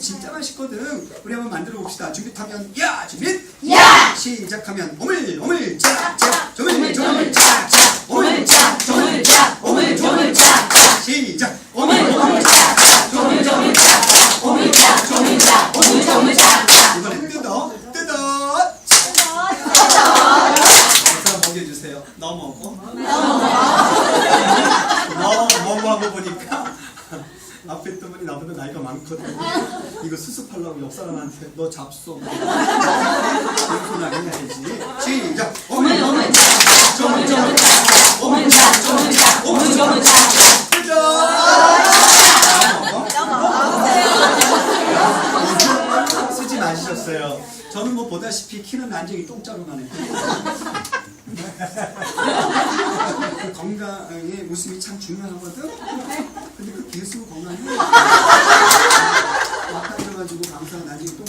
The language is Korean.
진짜 맛있거든. 우리 한번 만들어 봅시다. 준비하면 야 준비 야! 시작하면 오물 오물 차차 조물 조물 차차 오물 차 조물 차, 오물 조물 차, 시작 오물 오물 차, 조물 조물 차, 오물 차, 조물 차, 오물 조물 차. 이번엔 뜯어 뜯어 박수 먹여주세요. 너 먹어? 너 먹어 하고 보니까 앞에 있던 분이 나보다 나이가 많거든. 이거 수습하려고 옆 사람한테 너 잡숴. 공손하게 해야지. 시작. 차, 오물 차, 조물 차, 오물 조물 차. 쓰지 마셨어요. 저는 뭐 보다시피 키는 난쟁이 똥자루만 해요. 건강에 웃음이 참 중요하거든. 근데 그 개수 건강해. 아파져가지고 감사 난쟁이 똥자루만 하면 이렇게.